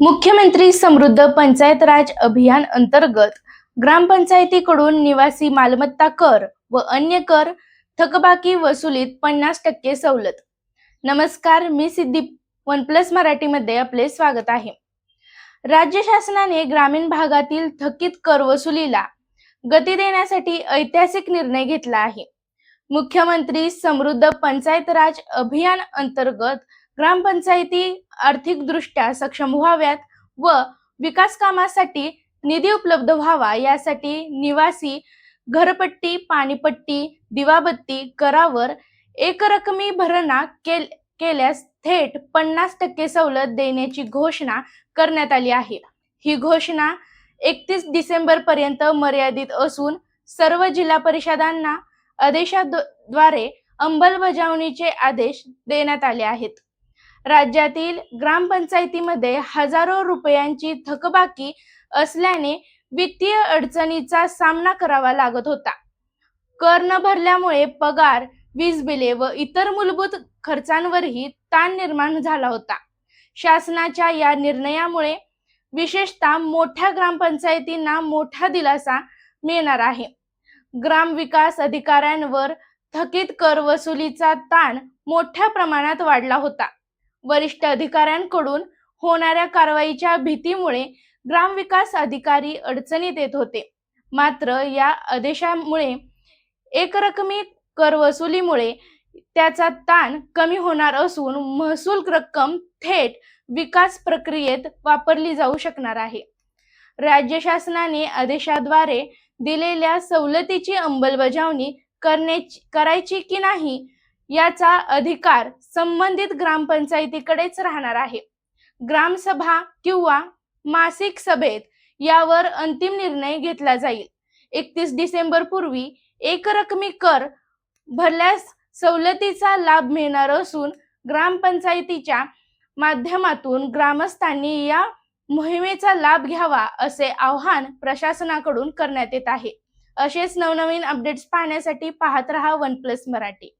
मुख्यमंत्री समृद्ध पंचायत राज अभियान अंतर्गत ग्रामपंचायतीकडून निवासी मालमत्ता कर व अन्य कर थकबाकी वसुलीत पन्नास टक्के सवलत. नमस्कार मी सिद्धी वन प्लस मराठीमध्ये आपले स्वागत आहे. राज्य शासनाने ग्रामीण भागातील थकीत कर वसुलीला गती देण्यासाठी ऐतिहासिक निर्णय घेतला आहे. मुख्यमंत्री समृद्ध पंचायत राज अभियान अंतर्गत ग्रामपंचायती आर्थिकदृष्ट्या सक्षम व्हाव्यात व विकास कामासाठी निधी उपलब्ध व्हावा यासाठी निवासी घरपट्टी पाणीपट्टी दिवाबत्ती करावर एकरकमी भरणा केल केल्यास थेट पन्नास टक्के सवलत देण्याची घोषणा करण्यात आली आहे. ही घोषणा एकतीस डिसेंबर पर्यंत मर्यादित असून सर्व जिल्हा परिषदांना आदेशाद्वारे अंमलबजावणीचे आदेश देण्यात आले आहेत. राज्यातील ग्रामपंचायतीमध्ये हजारो रुपयांची थकबाकी असल्याने वित्तीय अडचणीचा सामना करावा लागत होता. कर न भरल्यामुळे पगार वीज बिले व इतर मूलभूत खर्चांवरही ताण निर्माण झाला होता. शासनाच्या या निर्णयामुळे विशेषतः मोठ्या ग्रामपंचायतींना मोठा दिलासा मिळणार आहे. ग्रामविकास अधिकाऱ्यांवर थकीत कर वसुलीचा ताण मोठ्या प्रमाणात वाढला होता. वरिष्ठ अधिकाऱ्यांकडून होणाऱ्या कारवाईच्या भीतीमुळे ग्रामविकास अधिकारी अडचणीत येत होते. मात्र या आदेशामुळे एकरकमी कर वसुलीमुळे त्याचा ताण कमी होणार असून महसूल रक्कम थेट विकास प्रक्रियेत वापरली जाऊ शकणार आहे. राज्य शासनाने आदेशाद्वारे दिलेल्या सवलतीची अंमलबजावणी करण्याची करायची की नाही याचा अधिकार संबंधित ग्रामपंचायतीकडेच राहणार आहे. ग्रामसभा किंवा मासिक सभेत यावर अंतिम निर्णय घेतला जाईल. एकतीस डिसेंबर पूर्वी एकरकमी कर भरल्यास सवलतीचा लाभ मिळणार असून ग्रामपंचायतीच्या माध्यमातून ग्रामस्थांनी या मोहिमेचा लाभ घ्यावा असे आवाहन प्रशासनाकडून करण्यात येत आहे. असेच नवनवीन अपडेट्स पाहण्यासाठी पाहत रहा वन प्लस मराठी.